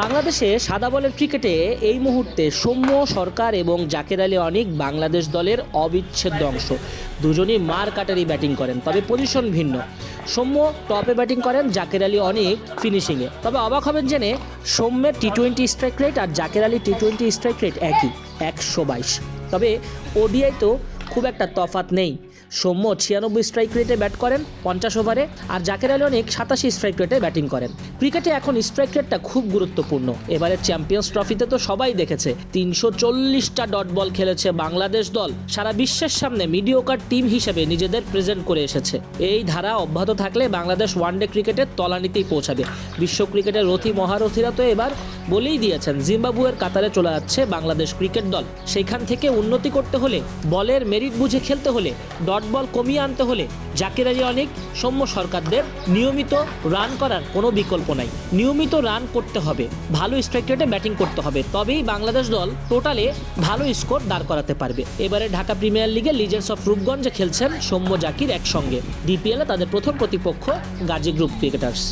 বাংলাদেশে সাদা বলের ক্রিকেটে এই মুহূর্তে সৌম্য সরকার এবং জাকের আলী অনিক বাংলাদেশ দলের অবিচ্ছেদ্য অংশ। দুজনই মার কাটারি ব্যাটিং করেন, তবে পজিশন ভিন্ন। সৌম্য টপে ব্যাটিং করেন জাকের আলী অনেক ফিনিশিংয়ে। তবে অবাক হবেন জেনে সৌম্যের টি টোয়েন্টি স্ট্রাইক রেট আর Zaker Ali T twenty strike rate একই, একশো বাইশ। তবে ওডিআই তো খুব একটা তফাত নেই। সৌম্য ছিয়ানব্বই স্ট্রাইক রেটে ব্যাট করেন পঞ্চাশ ওভারে আর জাকের আলী অনেক সাতাশি স্ট্রাইক রেটে ব্যাটিং করেন। ক্রিকেটে এখন স্ট্রাইক রেটটা খুব গুরুত্বপূর্ণ। এবারে চ্যাম্পিয়ন্স ট্রফিতে তো সবাই দেখেছে, তিনশো চল্লিশটা ডট বল খেলেছে বাংলাদেশ দল। সারা বিশ্বের সামনে মিডিওকার টিম হিসেবে নিজেদের প্রেজেন্ট করে এসেছে। এই ধারা অব্যাহত থাকলে বাংলাদেশ ওয়ানডে ক্রিকেটের তলানিতেই পৌঁছাবে। বিশ্ব ক্রিকেটের রথী মহারথীরা তো এবার বলেই দিয়েছেন জিম্বাবুয়ের কাতারে চলে যাচ্ছে বাংলাদেশ ক্রিকেট দল। সেইখান থেকে উন্নতি করতে হলে, বলের মেরিট বুঝে খেলতে হলে ডট বল কমিয়ে আনতে হলে জাকির আলী অনেক সৌম্য সরকারদের নিয়মিত রান করার কোনো বিকল্প নাই। নিয়মিত রান করতে হবে, ভালো স্ট্রাইক রেটে ব্যাটিং করতে হবে। তবেই বাংলাদেশ দল টোটালে ভালো স্কোর দাঁড় করাতে পারবে। এবারে ঢাকা প্রিমিয়ার লিগে লিজেন্ডস অফ রূপগঞ্জে খেলছেন সৌম্য জাকির একসঙ্গে। ডিপিএলে তাদের প্রথম প্রতিপক্ষ গাজী গ্রুপ ক্রিকেটার্স